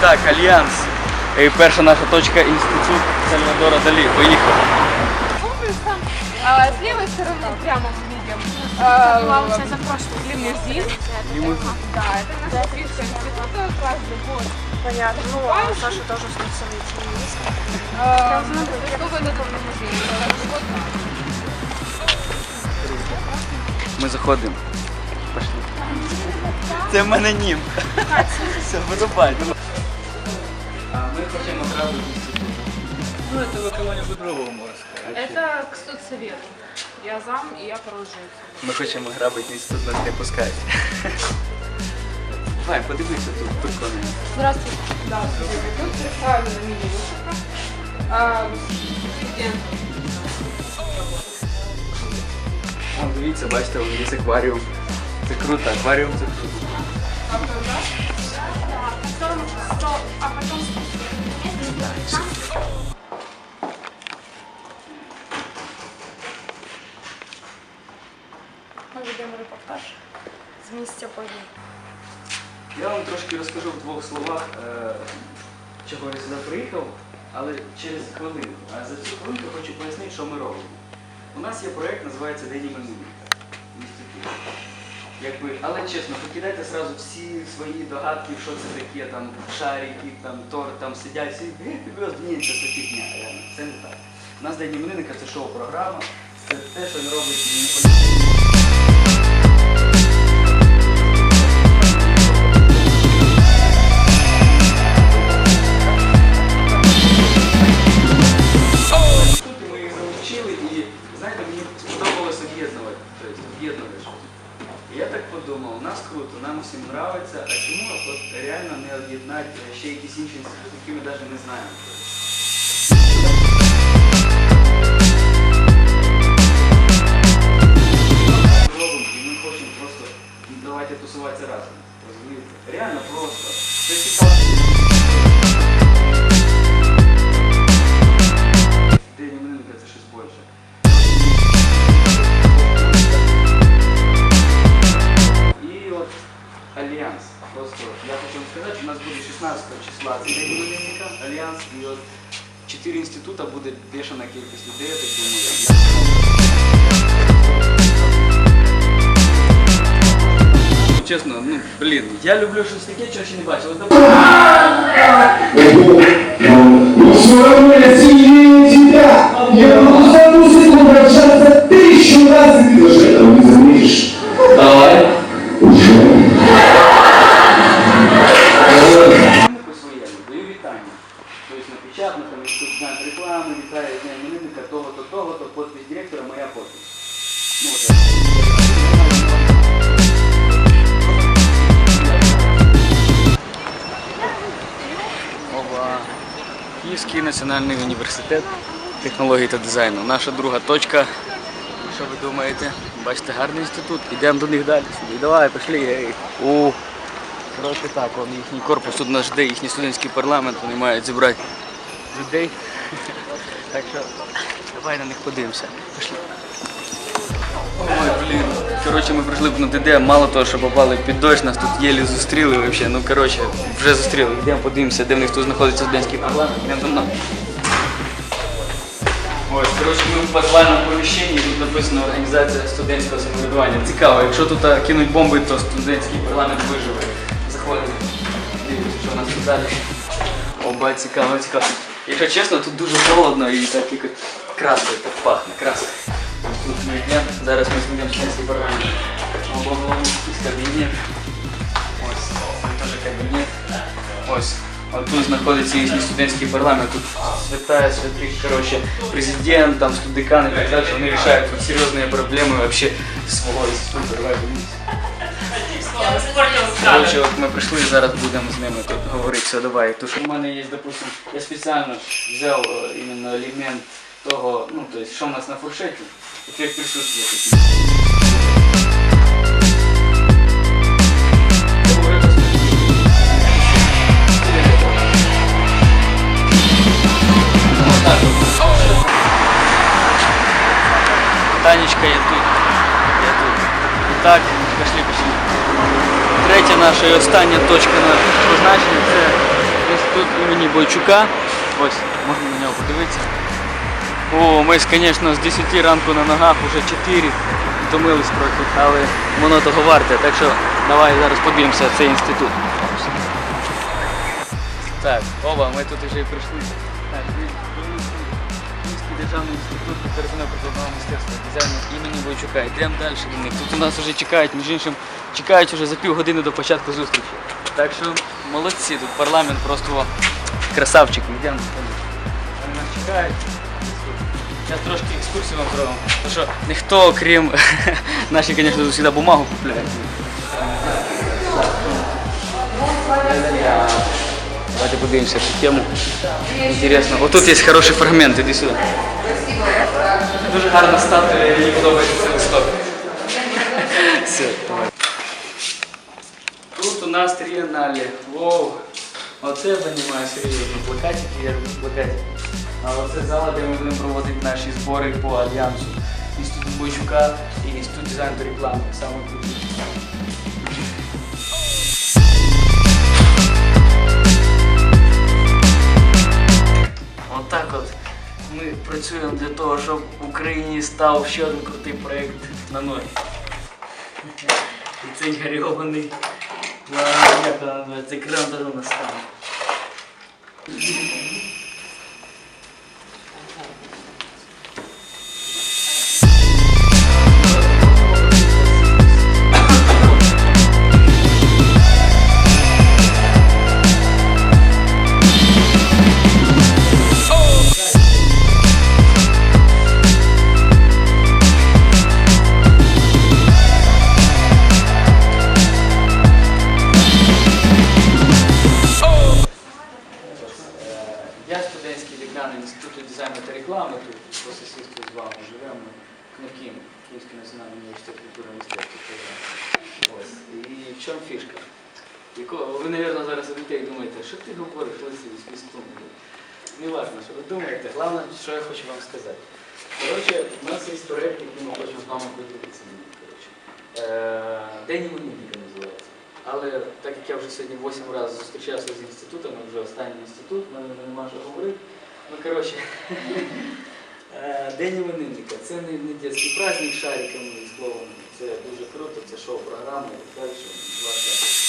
Так, Альянс. І перша наша точка інститут Сальвадора Далі. Поїхали. А, с левой стороны прямо мы видим а, лимузин. Лимузин. Да, это наша фишка института каждый год. Понятно. Ну, а Саша тоже в студсовете есть. А, Что в этом лимузине? Каждый год Ми заходимо. Пошли. Це в мене нім. Все, вирубай. А ми хочемо грабити інститут. Ну, це ви кого-нибудь другого можете сказати. Это к студсовету. Я зам и я поручик. Ми хочемо грабити інститут, нас не пускають. Давай, подивися тут, прикольно. Здравствуйте. Да, тут представлена мини-выставка. А, студент. О, дивіться, бачите, вон є акваріум. Це круто, акваріум це Ми ведемо репортаж з місця подій. Я вам трошки розкажу в двох словах, е, чого я сюди приїхав, але через хвилину. А за цю хвилинку хочу пояснити, що ми робимо. У нас є проєкт, називається День іменинника. Якби, але чесно, покидайте сразу всі свої догадки, що це таке, там шарики, там торт, там сидять всі. «Е, Тебе ні, це все фігня, реально. Це не так. У нас День іменинника це шоу-програма, це те, що не робить круто, нам усім подобається, а чому от реально не об'єднати ще якісь інші інститути, які ми навіть не знаємо. Ми хочемо просто давайте тусуватися разом. Розумієте? Реально просто. Це цікаво. 4 інститута буде бешена кількість людей, я так думаю. Чесно, ну блін, я люблю щось таке, чого ще не бачив. От, Ова. Київський національний університет технологій та дизайну. Наша друга точка. Що ви думаєте? Бачите, гарний інститут. Йдемо до них далі. Сюди. Давай, пішли. Ей. У. Коротше так, вон їхній корпус, тут нас жде їхній студентський парламент, вони мають зібрати людей. Так що давай на них подивимося. Пішли. Ой, блін. Коротше, ми прийшли на ДД, мало того, що попали під дощ, нас тут єлі зустріли взагалі. Ну коротше, вже зустріли. Йдемо подивимося, де в них тут знаходиться студентський парламент. Йдемо за мною. Ось, коротше, ми в підвальному поміщенні, тут написано організація студентського самоврядування. Цікаво, якщо тут кинуть бомби, то студентський парламент виживе. Заходимо, дивимося, що у нас тут далі. Оба, цікаво, цікаво. Якщо чесно, тут дуже холодно і так як краскою так пахне, краскою. Ми йдемо, зараз ми змінимо. Оба якийсь кабінет. Ось, теж кабінет. Ось. От тут знаходиться їхній студентський парламент, тут святих, короче, президент, там, студдекан і так далі, вони рішають тут серйозні проблеми вообще свого інституту. Короче, от ми прийшли зараз будемо з ними тут говорити. Все, давай. Тому що мене є, допустим, я спеціально взяв е, іменно елемент того, ну, то есть, що в нас на фуршеті, ефект присутствия такий. Танечка, я тут. Я тут. І так, пішли, пішли. Третя наша і остання точка на позначення це інститут імені Бойчука. Ось, можна на нього подивитися. О, ми, звісно, з 10 ранку на ногах, уже 4, втомились трохи, але воно того варте. Так що давай зараз подивимося цей інститут. Так, оба, ми тут вже і прийшли. Так, державний інститут картинно-прикладного мистецтва дизайну імені Бойчука. Йдемо далі до них. Тут у нас вже чекають, між іншим, чекають вже за півгодини до початку зустрічі. Так що молодці, тут парламент просто красавчик. Йдемо. Вони нас чекають. Зараз трошки екскурсію вам зробимо. Тому що ніхто, крім наші, звісно, завжди бумагу купляють. Давайте подивимося цю тему. Інтересно. Отут є хороший фрагмент, іди сюди. Дуже гарна статуя, мені подобається цей листок. Все, давай. Тут у нас трієнале. Воу. Оце займає серйозно. Плакатики, я люблю плакатики. А оце зала, де ми будемо проводити наші збори по альянсу. Інститут Бойчука і інститут дизайну реклами. Саме тут. Отак от ми працюємо для того, щоб в Україні став ще один крутий проєкт на нуль. І цей гарьований, як вона називається, екран теж у КНУКІМ, Київський національний університет культури мистецтва. Ось. І в чому фішка? Ви, мабуть, зараз сидите і думаєте, що ти говориш, лисий містом? Не важливо, що ви думаєте, головне, що я хочу вам сказати. Коротше, у нас є проєкт, який ми хочемо з вами поділитися. Е, День іменинника називається. Але так як я вже сьогодні 8 разів зустрічався з інститутами, вже останній інститут, в мене вже що говорити. Ну, коротше, День іменинника. Це не, не дитячий праздник шариками і словами. Це дуже круто, це шоу-програма і так. Ваша